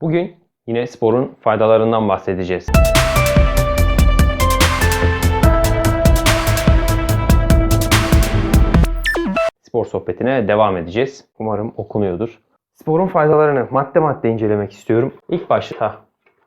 Bugün yine sporun faydalarından bahsedeceğiz. Spor sohbetine devam edeceğiz. Umarım okunuyordur. Sporun faydalarını madde madde incelemek istiyorum. İlk başta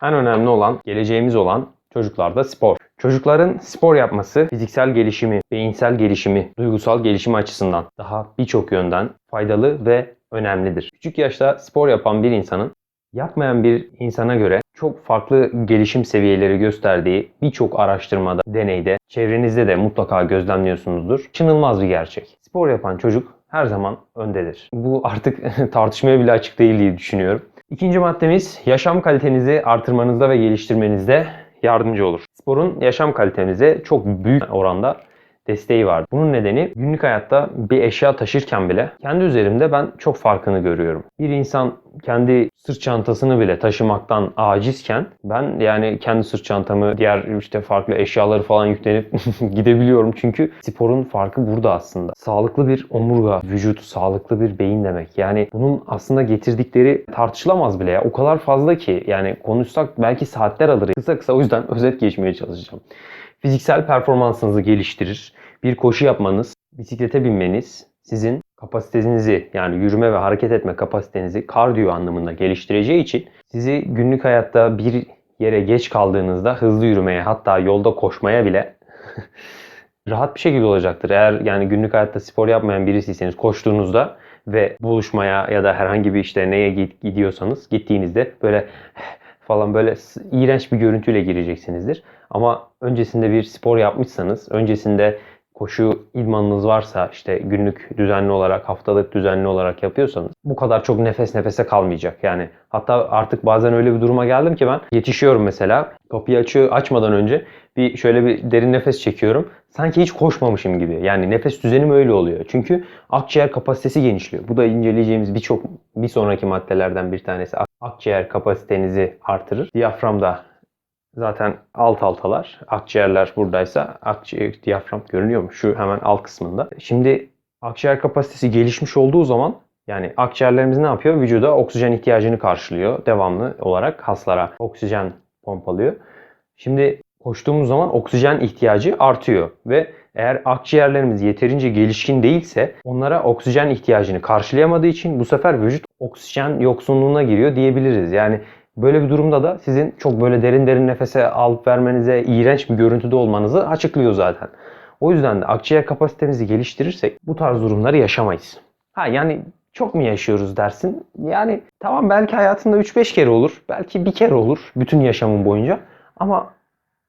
en önemli olan, geleceğimiz olan çocuklarda spor. Çocukların spor yapması fiziksel gelişimi, beyinsel gelişimi, duygusal gelişimi açısından daha birçok yönden faydalı ve önemlidir. Küçük yaşta spor yapan bir insanın yapmayan bir insana göre çok farklı gelişim seviyeleri gösterdiği birçok araştırmada, deneyde, çevrenizde de mutlaka gözlemliyorsunuzdur. Çınılmaz bir gerçek. Spor yapan çocuk her zaman öndedir. Bu artık tartışmaya bile açık değil diye düşünüyorum. İkinci maddemiz yaşam kalitenizi artırmanızda ve geliştirmenizde yardımcı olur. Sporun yaşam kalitenize çok büyük oranda desteği var. Bunun nedeni günlük hayatta bir eşya taşırken bile kendi üzerimde ben çok farkını görüyorum. Bir insan kendi sırt çantasını bile taşımaktan acizken ben yani kendi sırt çantamı diğer işte farklı eşyaları falan yüklenip gidebiliyorum. Çünkü sporun farkı burada aslında. Sağlıklı bir omurga, vücut, sağlıklı bir beyin demek. Yani bunun aslında getirdikleri tartışılamaz bile ya. O kadar fazla ki yani konuşsak belki saatler alır. Kısa kısa o yüzden özet geçmeye çalışacağım. Fiziksel performansınızı geliştirir. Bir koşu yapmanız, bisiklete binmeniz sizin kapasitenizi yani yürüme ve hareket etme kapasitenizi kardiyo anlamında geliştireceği için sizi günlük hayatta bir yere geç kaldığınızda hızlı yürümeye hatta yolda koşmaya bile rahat bir şekilde olacaktır. Eğer yani günlük hayatta spor yapmayan birisiyseniz koştuğunuzda ve buluşmaya ya da herhangi bir işte neye gidiyorsanız gittiğinizde böyle falan böyle iğrenç bir görüntüyle gireceksinizdir. Ama öncesinde bir spor yapmışsanız, öncesinde koşu idmanınız varsa işte günlük düzenli olarak, haftalık düzenli olarak yapıyorsanız bu kadar çok nefes nefese kalmayacak. Yani hatta artık bazen öyle bir duruma geldim ki ben yetişiyorum mesela. Kapıyı açıyor açmadan önce bir şöyle bir derin nefes çekiyorum. Sanki hiç koşmamışım gibi. Yani nefes düzenim öyle oluyor. Çünkü akciğer kapasitesi genişliyor. Bu da inceleyeceğimiz birçok bir sonraki maddelerden bir tanesi. Akciğer kapasitenizi artırır. Diyafram da zaten alt altalar. Akciğerler buradaysa akciğer diyafram görünüyor mu? Şu hemen alt kısmında. Şimdi akciğer kapasitesi gelişmiş olduğu zaman yani akciğerlerimiz ne yapıyor? Vücuda oksijen ihtiyacını karşılıyor. Devamlı olarak haslara oksijen pompalıyor. Şimdi koştuğumuz zaman oksijen ihtiyacı artıyor ve eğer akciğerlerimiz yeterince gelişkin değilse onlara oksijen ihtiyacını karşılayamadığı için bu sefer vücut oksijen yoksunluğuna giriyor diyebiliriz. Yani Böyle bir durumda da sizin çok böyle derin derin nefese alıp vermenize, iğrenç bir görüntüde olmanızı açıklıyor zaten. O yüzden de akciğer kapasitemizi geliştirirsek bu tarz durumları yaşamayız. Ha yani çok mu yaşıyoruz dersin? Yani tamam belki hayatında 3-5 kere olur. Belki bir kere olur bütün yaşamın boyunca. Ama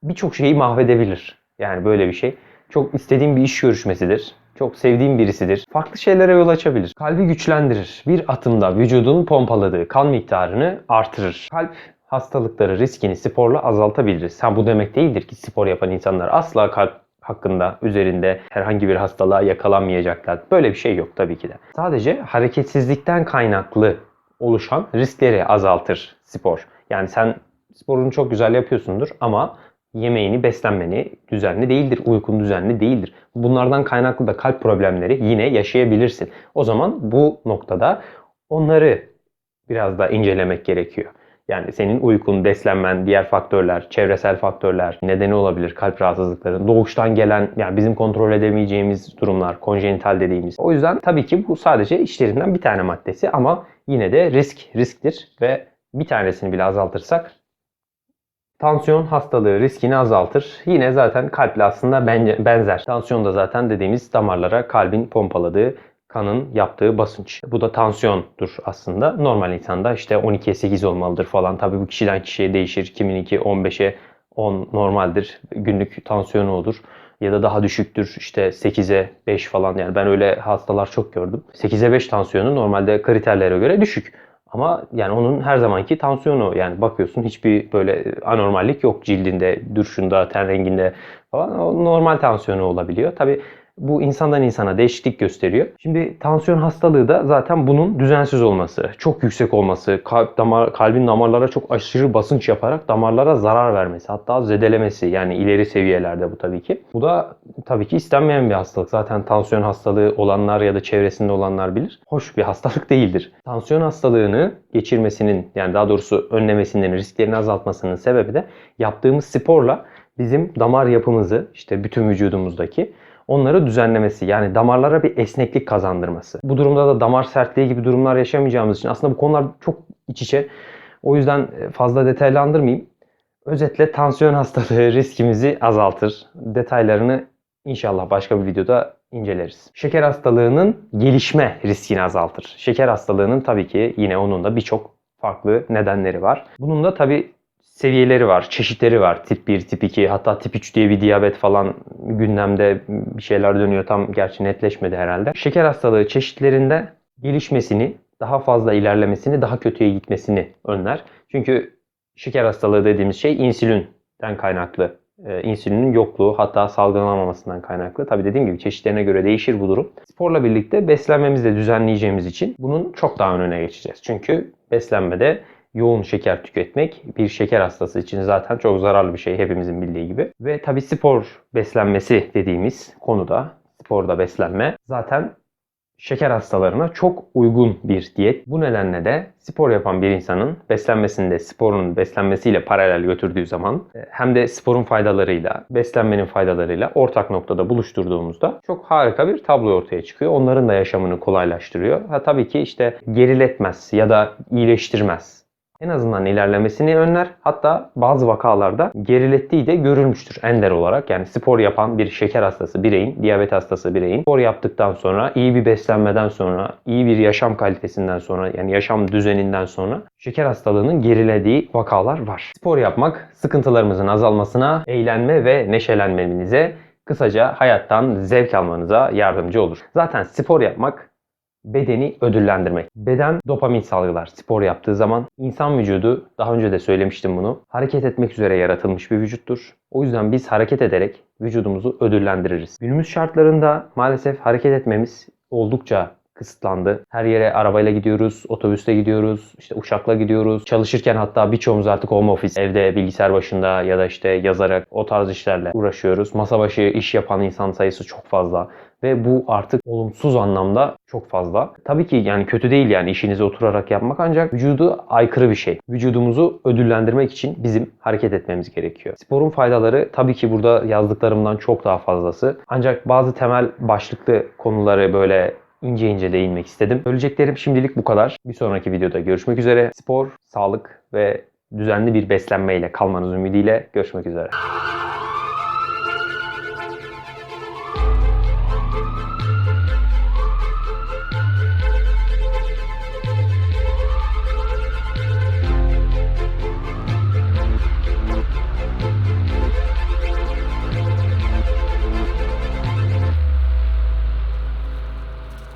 birçok şeyi mahvedebilir. Yani böyle bir şey. Çok istediğim bir iş görüşmesidir. Çok sevdiğim birisidir. Farklı şeylere yol açabilir. Kalbi güçlendirir. Bir atımda vücudun pompaladığı kan miktarını artırır. Kalp hastalıkları riskini sporla azaltabiliriz. Ha bu demek değildir ki spor yapan insanlar asla kalp hakkında üzerinde herhangi bir hastalığa yakalanmayacaklar. Böyle bir şey yok tabii ki de. Sadece hareketsizlikten kaynaklı oluşan riskleri azaltır spor. Yani sen sporunu çok güzel yapıyorsundur ama yemeğini, beslenmeni düzenli değildir, uykun düzenli değildir. Bunlardan kaynaklı da kalp problemleri yine yaşayabilirsin. O zaman bu noktada onları biraz da incelemek gerekiyor. Yani senin uykun, beslenmen, diğer faktörler, çevresel faktörler nedeni olabilir kalp rahatsızlıkları. Doğuştan gelen yani bizim kontrol edemeyeceğimiz durumlar, konjenital dediğimiz. O yüzden tabii ki bu sadece işlerinden bir tane maddesi ama yine de risk risktir ve bir tanesini bile azaltırsak Tansiyon hastalığı riskini azaltır. Yine zaten kalple aslında benzer. Tansiyon da zaten dediğimiz damarlara kalbin pompaladığı kanın yaptığı basınç. Bu da tansiyondur aslında. Normal insanda işte 12'ye 8 olmalıdır falan. Tabii bu kişiden kişiye değişir. Kimininki 15'e 10 normaldir. Günlük tansiyonu olur. Ya da daha düşüktür işte 8'e 5 falan yani ben öyle hastalar çok gördüm. 8'e 5 tansiyonu normalde kriterlere göre düşük. Ama yani onun her zamanki tansiyonu yani bakıyorsun hiçbir böyle anormallik yok cildinde, duruşunda, ten renginde falan. O normal tansiyonu olabiliyor. Tabi Bu insandan insana değişiklik gösteriyor. Şimdi tansiyon hastalığı da zaten bunun düzensiz olması, çok yüksek olması, kalp damar, kalbin damarlara çok aşırı basınç yaparak damarlara zarar vermesi, hatta zedelemesi yani ileri seviyelerde bu tabii ki. Bu da tabii ki istenmeyen bir hastalık. Zaten tansiyon hastalığı olanlar ya da çevresinde olanlar bilir. Hoş bir hastalık değildir. Tansiyon hastalığını geçirmesinin yani daha doğrusu önlemesinin, risklerini azaltmasının sebebi de yaptığımız sporla bizim damar yapımızı işte bütün vücudumuzdaki onları düzenlemesi yani damarlara bir esneklik kazandırması. Bu durumda da damar sertliği gibi durumlar yaşamayacağımız için aslında bu konular çok iç içe. O yüzden fazla detaylandırmayayım. Özetle tansiyon hastalığı riskimizi azaltır. Detaylarını inşallah başka bir videoda inceleriz. Şeker hastalığının gelişme riskini azaltır. Şeker hastalığının tabii ki yine onun da birçok farklı nedenleri var. Bunun da tabii seviyeleri var, çeşitleri var. Tip 1, tip 2 hatta tip 3 diye bir diyabet falan gündemde bir şeyler dönüyor. Tam gerçi netleşmedi herhalde. Şeker hastalığı çeşitlerinde gelişmesini, daha fazla ilerlemesini, daha kötüye gitmesini önler. Çünkü şeker hastalığı dediğimiz şey insülinden kaynaklı. Ee, insülinin yokluğu hatta salgılanamamasından kaynaklı. Tabi dediğim gibi çeşitlerine göre değişir bu durum. Sporla birlikte beslenmemizi de düzenleyeceğimiz için bunun çok daha önüne geçeceğiz. Çünkü beslenmede yoğun şeker tüketmek bir şeker hastası için zaten çok zararlı bir şey hepimizin bildiği gibi. Ve tabi spor beslenmesi dediğimiz konuda sporda beslenme zaten şeker hastalarına çok uygun bir diyet. Bu nedenle de spor yapan bir insanın beslenmesinde sporun beslenmesiyle paralel götürdüğü zaman e, hem de sporun faydalarıyla, beslenmenin faydalarıyla ortak noktada buluşturduğumuzda çok harika bir tablo ortaya çıkıyor. Onların da yaşamını kolaylaştırıyor. Ha tabii ki işte geriletmez ya da iyileştirmez en azından ilerlemesini önler. Hatta bazı vakalarda gerilettiği de görülmüştür ender olarak. Yani spor yapan bir şeker hastası bireyin, diyabet hastası bireyin spor yaptıktan sonra, iyi bir beslenmeden sonra, iyi bir yaşam kalitesinden sonra yani yaşam düzeninden sonra şeker hastalığının gerilediği vakalar var. Spor yapmak sıkıntılarımızın azalmasına, eğlenme ve neşelenmenize, kısaca hayattan zevk almanıza yardımcı olur. Zaten spor yapmak bedeni ödüllendirmek. Beden dopamin salgılar spor yaptığı zaman. İnsan vücudu, daha önce de söylemiştim bunu, hareket etmek üzere yaratılmış bir vücuttur. O yüzden biz hareket ederek vücudumuzu ödüllendiririz. Günümüz şartlarında maalesef hareket etmemiz oldukça kısıtlandı. Her yere arabayla gidiyoruz, otobüste gidiyoruz, işte uçakla gidiyoruz. Çalışırken hatta birçoğumuz artık home office, evde bilgisayar başında ya da işte yazarak o tarz işlerle uğraşıyoruz. Masa başı iş yapan insan sayısı çok fazla ve bu artık olumsuz anlamda çok fazla. Tabii ki yani kötü değil yani işinizi oturarak yapmak ancak vücudu aykırı bir şey. Vücudumuzu ödüllendirmek için bizim hareket etmemiz gerekiyor. Sporun faydaları tabii ki burada yazdıklarımdan çok daha fazlası. Ancak bazı temel başlıklı konuları böyle ince ince değinmek istedim. Söyleyeceklerim şimdilik bu kadar. Bir sonraki videoda görüşmek üzere. Spor, sağlık ve düzenli bir beslenmeyle kalmanız ümidiyle görüşmek üzere.